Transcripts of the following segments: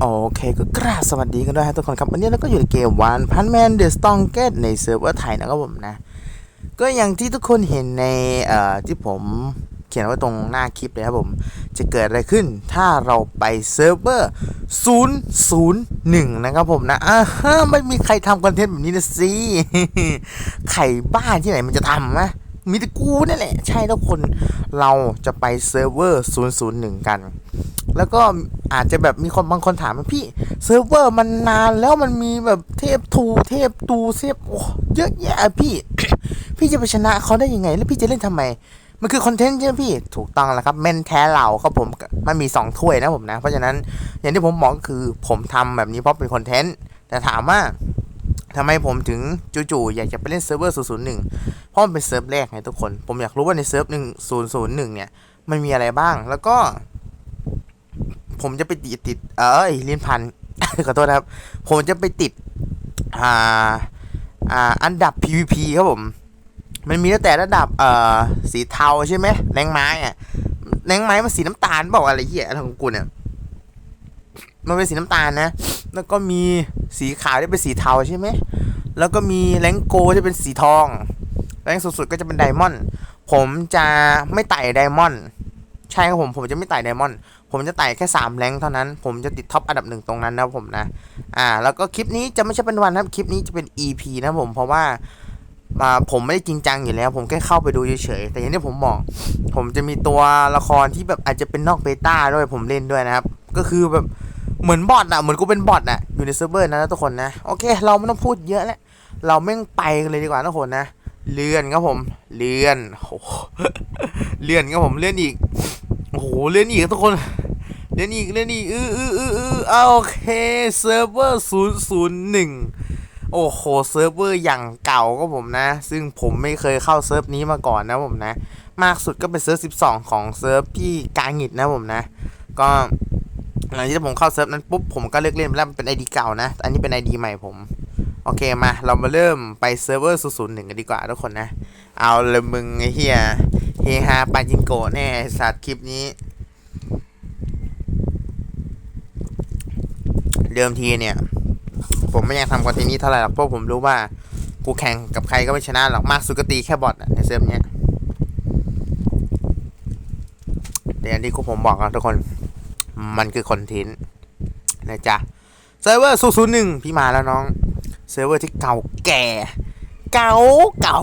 โอเคก็กราบสวัสดีกันด้วยฮะทุกคนครับ วันนี้เราก็อยู่ในเกมวันพันแมนเดอะสตองเกตในเซิร์ฟเวอร์ไทยนะครับผมนะ ก็อย่างที่ทุกคนเห็นในเอ่อที่ผมเขียนไว้ตรงหน้าคลิปเลยครับผม จะเกิดอะไรขึ้นถ้าเราไปเซิร์ฟเวอร์001 นะครับผมนะอ่าไม่มีใครทำคอนเทนต์แบบนี้นะสิใครบ้านที่ไหนมันจะทำนะ มีแต่กูนั่นแหละ ใช่ทุกคนเราจะไปเซิร์ฟเวอร์001 กัน แล้วก็อาจจะแบบมีคนบางคนถามว่าพี่เซิร์ฟเวอร์มันนานแล้วมันมีแบบเทพทูเทพตูเทพโอ้เยอะแยะพี่ พี่จะไปชนะเขาได้ยังไง แล้วพี่จะเล่นทำไม มันคือคอนเทนต์ใช่ไหมพี่ถูกต้องแล้วครับแมนแท้เหล่าครับผมมันมี2ถ้วยนะผมนะ เพราะฉะนั้นอย่างที่ผมบอกก็คือผมทำแบบนี้เพราะเป็นคอนเทนต์แต่ถามว่า ทำไมผมถึงจู่ๆอยากจะไปเล่นเซิร์ฟเวอร์ 001 เพราะมันเป็นเซิร์ฟแรกไงทุกคน ผมอยากรู้ว่าในเซิร์ฟ1 001 เนี่ย มันมีอะไรบ้าง แล้วก็ ผมจะไปติดติด เอ้ยเลียนพัน ขอโทษครับ ผมจะไปติด อ่า อ่า อันดับ PVP ครับผม มันมีตั้งแต่ระดับ เอ่อ สีเทาใช่ไหมแรงไม้อะแรงไม้มันสีน้ำตาลบอกอะไรเหี้ยอะไรของกูเนี่ย มันเป็นสีน้ำตาลนะ แล้วก็มีสีขาวที่เป็นสีเทาใช่ไหม แล้วก็มีแรงโกที่เป็นสีทอง แรงสุดๆก็จะเป็นไดมอนด์ ผมจะไม่ไต่ไดมอนด์ ใช่ครับผม ผมจะไม่ไต่ไดมอนด์ ผมจะไต่แค่3แรงเท่านั้น ผมจะติดท็อปอันดับหนึ่งตรงนั้นนะผมนะ อ่า แล้วก็คลิปนี้จะไม่ใช่เป็นวันนะคลิปนี้จะเป็น EP นะผม เพราะว่าอ่าผมไม่ได้จริงจังอยู่แล้ว ผมแค่เข้าไปดูเฉยๆ แต่อย่างที่ผมบอกผมจะมีตัวละครที่แบบอาจจะเป็นนอกเบต้าด้วยผมเล่นด้วยนะครับ ก็คือแบบ เหมือนบอทอะเหมือนกูเป็นบอทอะอยู่ในเซิร์ฟเวอร์นะทุกคนนะ โอเค เราไม่ต้องพูดเยอะแล้ว เราแม่งไปกันเลยดีกว่าทุกคนนะ เลื่อนครับผม เลื่อนโอ้โหเลื่อนครับผม เลื่อนอีก โอ้โห เลื่อนอีกทุกคน เลื่อนอีก เลื่อนอีก อืออืออืออืออะโอเค เซิร์ฟเวอร์ศูนย์ศูนย์หนึ่งโอ้โห เซิร์ฟเวอร์อย่างเก่าก็ผมนะ ซึ่งผมไม่เคยเข้าเซิร์ฟนี้มาก่อนนะผมนะ มากสุดก็เป็นเซิร์ฟสิบสองของเซิร์ฟพี่กางิดนะผมนะ ก็ หลังจากที่ผมเข้าเซิร์ฟนั้นปุ๊บผมก็เลิกเล่นแล้วมันเป็นไอดีเก่านะ อันนี้เป็นไอดีใหม่ผม โอเคมา เรามาเริ่มไปเซิร์ฟเวอร์ศูนย์หนึ่งกันดีกว่าทุกคนนะ เอาเลยมึงไอ้เฮียเฮฮาปาจิงโกะแน่สัตว์คลิปนี้ เดิมทีเนี่ย ผมไม่อยากทำคอนเทนต์นี้เท่าไหร่หรอกเพราะผมรู้ว่ากูแข่งกับใครก็ไม่ชนะหรอกมากสุดก็ตีแค่บอทในเซิร์ฟเนี้ยแต่อย่างที่กูผมบอกครับทุกคน มันคือคอนเทนต์นะจ๊ะเซิร์ฟเวอร์ศูนย์หนึ่งพี่มาแล้วน้องเซิร์ฟเวอร์ที่เก่าแก่ เก่าเก่า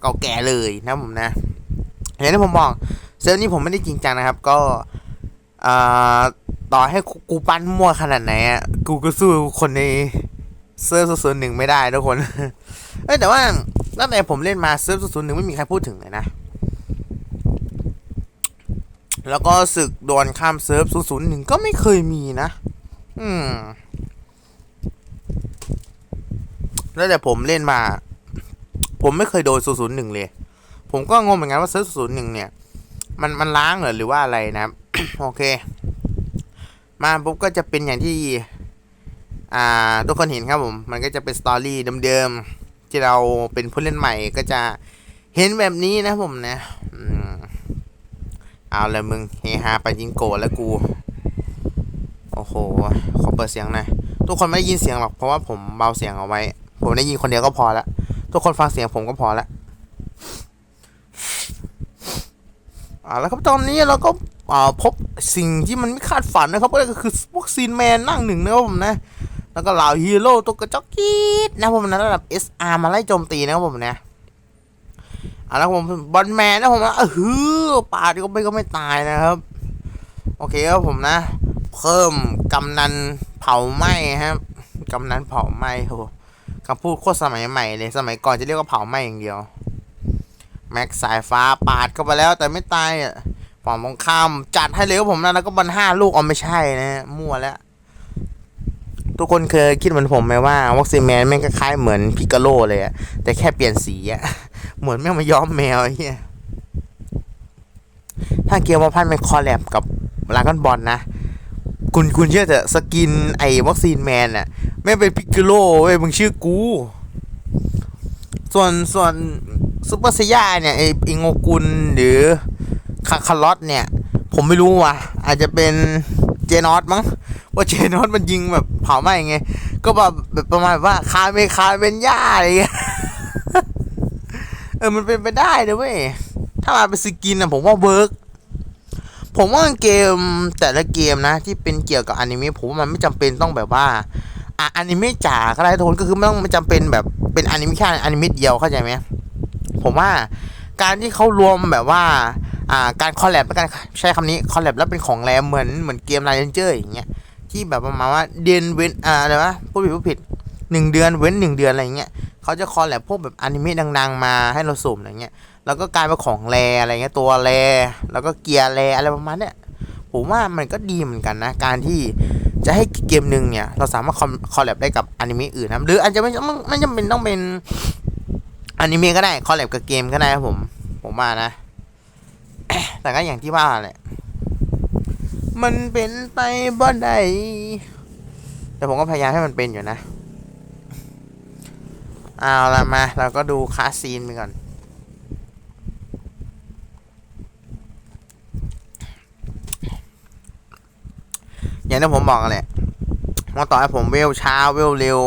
เก่าแก่เลยนะผมนะอย่างที่ผมบอกเซิร์ฟนี้ผมไม่ได้จริงจังนะครับ ก็ต่อให้กูปั้นมั่วขนาดไหนอะกูก็สู้คนในเซิร์ฟส่วนหนึ่งไม่ได้ทุกคนเอ้แต่ว่าตั้งแต่ผมเล่นมาเซิร์ฟส่วนหนึ่งไม่มีใครพูดถึงเลยนะ แล้วก็ศึกดวลข้ามเซิร์ฟศูนย์หนึ่งก็ไม่เคยมีนะ อืม แล้วแต่ผมเล่นมา ผมไม่เคยโดนศูนย์หนึ่งเลย ผมก็งงเหมือนกันว่าเซิร์ฟศูนย์หนึ่งเนี่ย มันมันล้างเหรอหรือว่าอะไรนะ โอเค มาปุ๊บก็จะเป็นอย่างที่ อ่า ทุกคนเห็นครับผม มันก็จะเป็นสตอรี่เดิมๆ ที่เราเป็นผู้เล่นใหม่ก็จะเห็นแบบนี้นะผมนะ อืม เอาเลยมึงเฮฮาไปยิงโกรธแล้วกู โอ้โห ขอเปิดเสียงหน่อย ทุกคนไม่ได้ยินเสียงหรอก เพราะว่าผมเบาเสียงเอาไว้ ผมได้ยินคนเดียวก็พอละ ทุกคนฟังเสียงผมก็พอละอ่าแล้วครับตอนนี้เราก็อ่าพบสิ่งที่มันไม่คาดฝันนะครับก็คือพวกซีนแมนนั่งหนึ่งนะครับผมนะ แล้วก็เหล่าฮีโร่ตัวกระจอกกีดนะผมนะระดับ SR มาไล่โจมตีนะครับผมนะ อ่าแล้วผมบอลแมนนะผมนะเออฮือปาดก็ไม่ก็ไม่ตายนะครับ โอเคครับผมนะ เพิ่มกำนันเผาไหม้ครับกำนันเผาไหม้โหคำพูดโคตรสมัยใหม่เลยสมัยก่อนจะเรียกว่าเผาไหม้อย่างเดียว แม็กสายฟ้าปาดเข้าไปแล้วแต่ไม่ตายอะฝั่งตรงข้ามจัดให้เลยผมนะแล้วก็บอลห้าลูกเอ๋อไม่ใช่นะมั่วแล้วทุกคนเคยคิดเหมือนผมไหมว่า วัคซีนแมนแม่งคล้ายเหมือนพิกาโลเลยอะแต่แค่เปลี่ยนสีอะ เหมือนแม่มาย้อมแมวไอ้เหี้ยถ้าเกียวมาพันเป็นคอลแลบกับลากอนบอลนะ คุณคุณเชื่อเถอะสกินไอ้วัคซีนแมนอะไม่เป็นพิกาโลเว้ยมึงชื่อกู ส่วนส่วนซูเปอร์เซียาเนี่ยไอ้อิงโงกุลหรือคาคาร์ลอตเนี่ย ผมไม่รู้ว่ะ อาจจะเป็นเจนอตมั้งว่าเจนอนมันยิงแบบเผาไหม้ไง ก็แบบแบบประมาณแบบว่าคาเมคาเป็นหญ้าอะไรเงี้ย ออมันเป็นไปได้นะเว้ยถ้ามาเป็นสกินอะผมว่าเวิร์กผมว่าเกมแต่ละเกมนะ ที่เป็นเกี่ยวกับอนิเมะผมว่ามันไม่จำเป็นต้องแบบว่าอะอนิเมะจ๋าก็ได้ทุกคนก็คือไม่ต้องไม่จำเป็นแบบเป็นอนิเมะแค่อนิเมะเดียวเข้าใจไหมผมว่าการที่เขารวมแบบว่าอ่าการคอลแลบแล้วกันใช้คำนี้คอลแลบแล้วเป็นของแรมเหมือนเหมือนเกมไลเนเจอร์อย่างเงี้ยที่แบบประมาณว่าเดนเวนอ่าอะไรวะพูดผิดพูดผิด หนึ่งเดือนเว้นหนึ่งเดือนอะไรเงี้ยเขาจะคอลแลบพวกแบบอนิเมะดังๆ มาให้เราสุ่มอะไรเงี้ยแล้วก็กลายเป็นของแรอะไรเงี้ยตัวแรแล้วก็เกียร์แรอะไรประมาณเนี้ยผมว่ามันก็ดีเหมือนกันนะ การที่จะให้เกมหนึ่งเนี่ย เราสามารถคอลแลบได้กับอนิเมะอื่นนะหรืออาจจะไม่ไม่จำเป็นต้องเป็นอนิเมะก็ได้คอลแลบกับเกมก็ได้ครับผม ผมว่านะ แต่ก็อย่างที่ว่าแหละมันเป็นไปบ่ได้แต่ผมก็พยายามให้มันเป็นอยู่นะ เอาละมา เราก็ดูคาซีนไปก่อน อย่างที่ผมบอกกันแหละว่าต่อให้ผมเวลช้าเวลเร็ว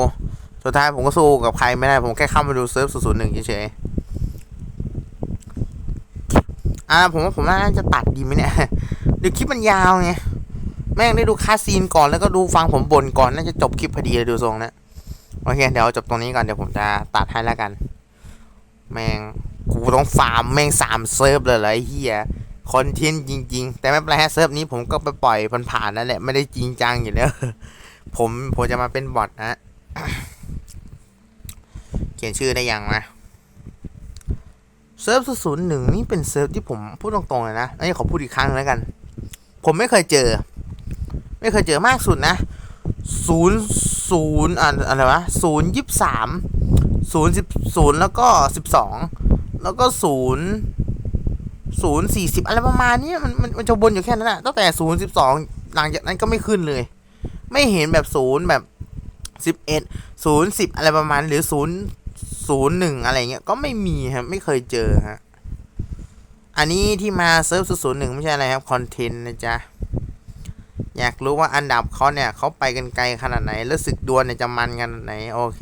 สุดท้ายผมก็สู้กับใครไม่ได้ ผมแค่เข้ามาดูเซิร์ฟศูนย์หนึ่งเฉยๆ อ่าผมว่าผมน่าจะตัดดีไหมเนี่ยเดี๋ยวคลิปมันยาวไง แม่งได้ดูคาซีนก่อนแล้วก็ดูฟังผมบ่นก่อน น่าจะจบคลิปพอดีเลยดูทรงนะ โอเค เดี๋ยวจบตรงนี้ก่อน เดี๋ยวผมจะตัดให้แล้วกัน แม่งกูต้องฟาร์มแม่งสามเซิร์ฟเลยเหรอไอ้เหี้ยคอนเทนต์จริง ๆ แต่ไม่เป็นไรฮะเซิร์ฟนี้ผมก็ไปปล่อยผ่านๆนั่นแหละ ไม่ได้จริงจังอยู่แล้วผมผมจะมาเป็นบอทนะเขียนชื่อได้ยังนะเซิร์ฟศูนย์หนึ่งนี่เป็นเซิร์ฟที่ผมพูดตรงๆเลยนะอันนี้ขอพูดอีกครั้งแล้วกัน ผมไม่เคยเจอ ไม่เคยเจอมากสุดนะ ศูนย์ศูนย์อ่าอะไรวะศูนย์ยี่สามศูนย์สิบศูนย์แล้วก็สิบสองแล้วก็ศูนย์ศูนย์สี่สิบอะไรประมาณนี้มันมันมันจะวนอยู่แค่นั้นแหละตั้งแต่ศูนย์สิบสองหลังจากนั้นก็ไม่ขึ้นเลย ไม่เห็นแบบศูนย์แบบสิบเอ็ดศูนย์สิบอะไรประมาณหรือศูนย์ศูนย์หนึ่งอะไรเงี้ยก็ไม่มีครับไม่เคยเจอฮะอันนี้ที่มาเซิร์ฟศูนย์หนึ่งไม่ใช่อะไรครับคอนเทนต์นะจ๊ะ อยากรู้ว่าอันดับเขาเนี่ยเขาไปกันไกลขนาดไหนแล้วศึกดวลเนี่ยจะมันขนไหนโอเค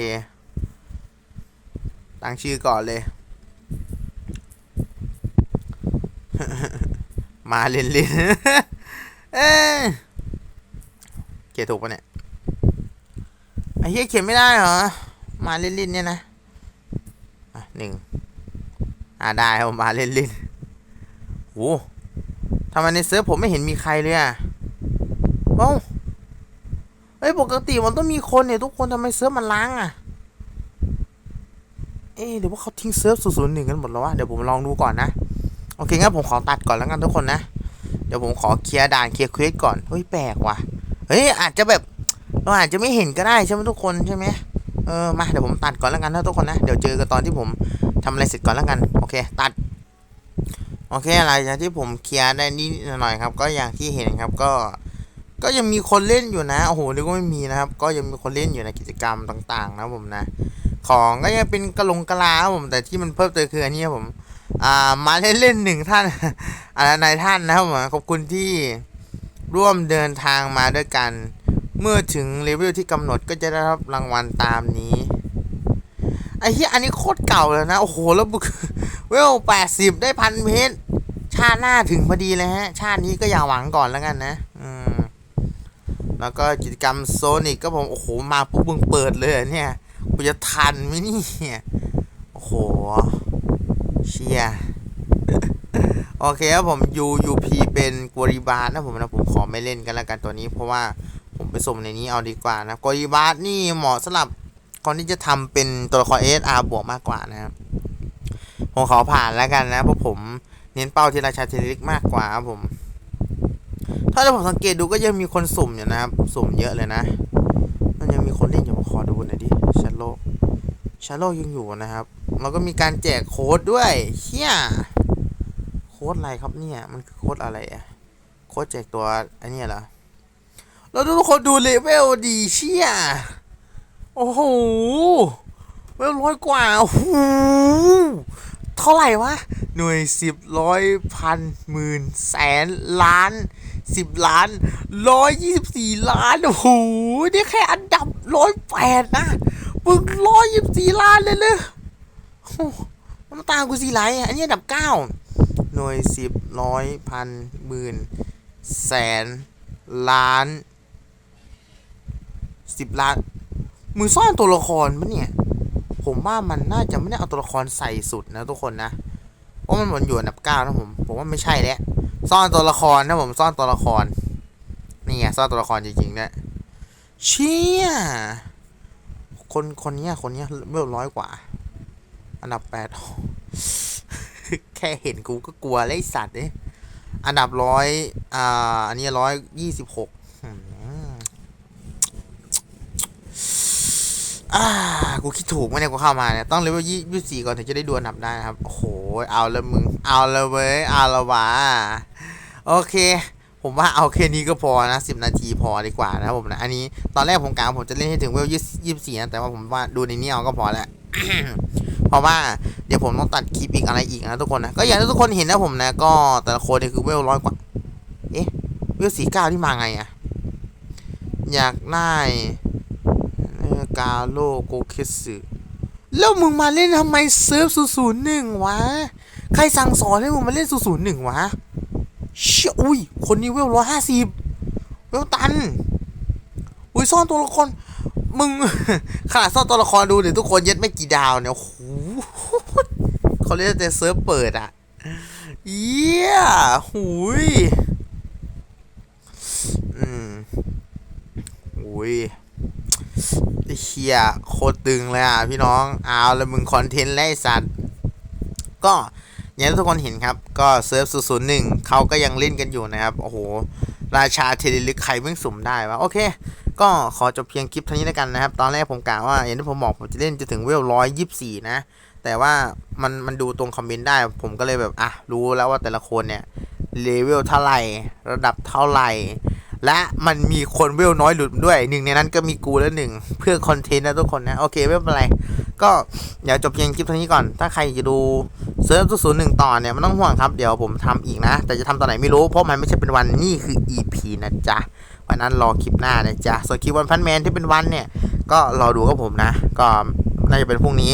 ตั้งชื่อก่อนเลย มาเล่นเล่นเอเขียนถูกปะเนี่ยไอ้เหี้ยเขียนไม่ได้เหรอ มาเล่นเล่นเนี่ยนะอะหนึ่งอ่าได้ครับผมมาเล่นเล่นโอ้ทำไมในเซิร์ฟผมไม่เห็นมีใครเลยอะ เอ้าเฮ้ยปกติมันต้องมีคนเนี่ยทุกคนทำไมเซิร์ฟมันล้างอะ เอ๊ะหรือว่าเขาทิ้งเซิร์ฟศูนย์หนึ่งกันหมดแล้ววะเดี๋ยวผมลองดูก่อนนะโอเคงั้นผมขอตัดก่อนแล้วกันทุกคนนะ เดี๋ยวผมขอเคลียร์ด่านเคลียร์เควสก่อนเฮ้ยแปลกว่ะเฮ้ยอาจจะแบบเราอาจจะไม่เห็นก็ได้ใช่ไหมทุกคนใช่ไหมเออมาเดี๋ยวผมตัดก่อนแล้วกันนะทุกคนนะเดี๋ยวเจอกันตอนที่ผมทำอะไรเสร็จก่อนแล้วกันโอเค ตัดโอเคหลังจากที่ผมเคลียร์ได้นิดหน่อยครับ ก็อย่างที่เห็นครับก็ ก็ยังมีคนเล่นอยู่นะ โอ้โหนึกว่าไม่มีนะครับ ก็ยังมีคนเล่นอยู่ในกิจกรรมต่างๆ นะผมนะ ของก็ยังเป็นกระลงกะลาครับผม แต่ที่มันเพิ่มเติมคืออันนี้ครับผม อ่า มาเล่นเล่นหนึ่งท่านอ่านายท่านนะครับผม ขอบคุณที่ร่วมเดินทางมาด้วยกัน เมื่อถึงเลเวลที่กำหนดก็จะได้รับรางวัลตามนี้ไอ้ที่อันนี้โคตรเก่าเลยนะ โอ้โห แล้วบุกเวลแปดสิบได้พันเพชรชาติหน้าถึงพอดีเลยฮะ ชาตินี้ก็อย่าหวังก่อนแล้วกันนะ แล้วก็กิจกรรมโซนิกก็ผมโอ้โหมาปุ๊บมึงเปิดเลยเนี่ยกูจะทันไหมเนี่ยโอ้โหเชียโอเคครับผม U U P เป็นกวริบาร์นะผมนะผมขอไม่เล่นกันแล้วกันตัวนี้เพราะว่าผมไปส่งในนี้เอาดีกว่านะกวริบาร์นี่เหมาะสำหรับคนที่จะทำเป็นตัวละคร SR บวกมากกว่านะครับผมขอผ่านแล้วกันนะเพราะผมเน้นเป้าที่ราชาเทลิกมากกว่าครับผม ถ้าเราผมสังเกตดูก็ยังมีคนสุ่มอยู่นะครับ สุ่มเยอะเลยนะ มันยังมีคนเล่นอยู่ผมขอดูหน่อยดิชาโลชาโลยังอยู่นะครับแล้วก็มีการแจกโค้ดด้วยเฮียโค้ดอะไรครับเนี่ย มันคือโค้ดอะไรอะโค้ดแจกตัวอันนี้เหรอแล้วทุกคนดูเลเวลดีเชี่ยโอ้โหเวลร้อยกว่าโอ้โห เท่าไหร่วะ หน่วยสิบร้อยพันหมื่นแสนล้านสิบล้านร้อยยี่สิบสี่ล้านโอ้โหนี่แค่อันดับร้อยแปดนะมึงร้อยยี่สิบสี่ล้านเลยเลยโอ้น้ำตากูสีไหลอันนี้อันดับเก้าหน่วยสิบร้อยพันหมื่นแสนล้านสิบล้านมึงซ่อนตัวละครปะเนี่ย ผมว่ามันน่าจะไม่ได้เอาตัวละครใส่สุดนะทุกคนนะเพราะมันหมดอยู่อันดับเก้านะผม ผมว่าไม่ใช่แล้วซ่อนตัวละครนะผมซ่อนตัวละคร นี่ไงซ่อนตัวละครจริงๆนะเชี่ยคนคนเนี้ยคนเนี้ยเวลร้อยกว่า อันดับแปดแค่เห็นกูก็กลัวเลยสัตว์เนี่ยอันดับร้อยอ่าอันนี้ร้อยยี่สิบหก อ่ากูคิดถูกไหมเนี่ยกูเข้ามาเนี่ยต้องเลเวลยี่ยี่สี่ก่อนถึงจะได้ดูอันดับได้นะครับโอ้โหเอาละมึง เอาละเว้ยเอาละวะโอเค ผมว่าเอาแค่นี้ก็พอนะสิบนาทีพอดีกว่านะผมนะอันนี้ตอนแรกผมกะว่าผมจะเล่นให้ถึงเวลยี่ยี่สี่นะแต่ว่าผมว่าดูในนี้เอาก็พอแล้วเพราะว่าเดี๋ยวผมต้องตัดคลิปอีกอะไรอีกนะทุกคนนะก็อย่างที่ทุกคนเห็นนะผมนะ ก็แต่ละคนเนี่ยคือเวลร้อยกว่า เอ๊ะเวลสี่เก้าที่มาไงอะอยากได้ กาโลโกคิสึแล้วมึงมาเล่นทำไมเซิร์ฟศูนย์หนึ่งวะ ใครสั่งสอนให้มึงมาเล่นศูนย์หนึ่งวะเชี่ยอุ้ย คนนี้เวลร้อยห้าสิบเวลตัน อุ้ยซ่อนตัวละคร มึงขนาดซ่อนตัวละครดูเดี๋ยวทุกคนเย็ดไม่กี่ดาวเนี่ยโอ้โหเขาเรียกแต่เซิร์ฟเปิดอะเยี่ยหุยอืมอุ้ย เฮียโคตรตึงเลยอะพี่น้องเอาแล้วมึงคอนเทนต์แล้วไอ้สัตว์ ก็อย่างที่ทุกคนเห็นครับ ก็เซิร์ฟศูนย์หนึ่งเขาก็ยังเล่นกันอยู่นะครับ โอ้โห ราชาเทเลลึกใครเพิ่งสุ่มได้วะโอเค ก็ขอจบเพียงคลิปเท่านี้แล้วกันนะครับ ตอนแรกผมกะว่าอย่างที่ผมบอกผมจะเล่นจะถึงเวลร้อยยี่สี่นะ แต่ว่ามันมันดูตรงคอมเมนต์ได้ ผมก็เลยแบบอะรู้แล้วว่าแต่ละคนเนี่ยเลเวลเท่าไหร่ ระดับเท่าไหร่ และมันมีคนเวลน้อยหลุดด้วยหนึ่งในนั้นก็มีกูแล้วหนึ่งเพื่อคอนเทนต์นะทุกคนนะ โอเคไม่เป็นไร ก็เดี๋ยวจบเพียงคลิปเท่านี้ก่อน ถ้าใครจะดูเซิร์ฟศูนย์หนึ่งต่อเนี่ยไม่ต้องห่วงครับ เดี๋ยวผมทำอีกนะ แต่จะทำตอนไหนไม่รู้ เพราะมันไม่ใช่เป็นวันนี่คือ EP นะจ๊ะวันนั้นรอคลิปหน้านะจ๊ะส่วนคลิปวันพันแมนที่เป็นวันเนี่ย ก็รอดูกับผมนะ ก็น่าจะเป็นพรุ่งนี้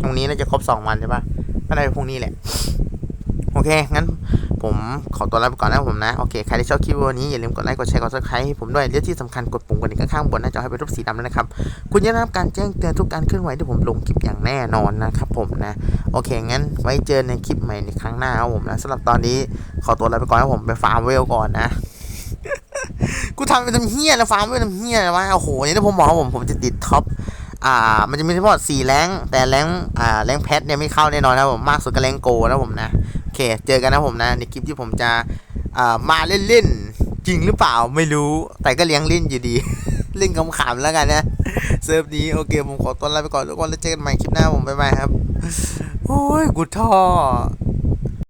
พรุ่งนี้น่าจะครบสองวันใช่ปะก็น่าจะพรุ่งนี้แหละ โอเค งั้นผมขอตัวลาไปก่อนนะผมนะ โอเค ใครที่ชอบคลิปวันนี้อย่าลืมกดไลค์ กดแชร์ กดซับสไครต์ให้ผมด้วยและที่สำคัญกดปุ่มกระดิ่งข้างๆบนหน้าจอให้เป็นรูปสีดำด้วยนะครับ คุณจะได้รับการแจ้งเตือนทุกการเคลื่อนไหวที่ผมลงคลิปอย่างแน่นอนนะครับผมนะ โอเค งั้นไว้เจอในคลิปใหม่ในครั้งหน้าครับผมนะสำหรับตอนนี้ขอตัวลาไปก่อนนะผมไปฟาร์มเวลก่อนนะกูทำเป็นทำเฮี้ยนะฟาร์มเวลทำเฮี้ยนะวะโอ้โหนี่ถ้าผมบอกว่าผมผมจะติดท็อปอ่า มันจะมีทั้งหมดสี่แรงแต่แรงอ่าแรงแพทเนี่ยไม่เข้าแน่นอนนะครับผมมากสุดก็แรงโกนะผมนะ เค เจอกันนะผมนะ ในคลิปที่ผมจะามาเล่นๆ จริงหรือเปล่าไม่รู้ แต่ก็เลี้ยงเล่นอยู่ดี เล่นขำๆแล้วกันนะ เซิร์ฟนี้ โอเค ผมขอตัวลาไปก่อนทุกคนแล้วเจอกันใหม่คลิปหน้าผมบ๊ายบายครับ โอ้ย กูท้อ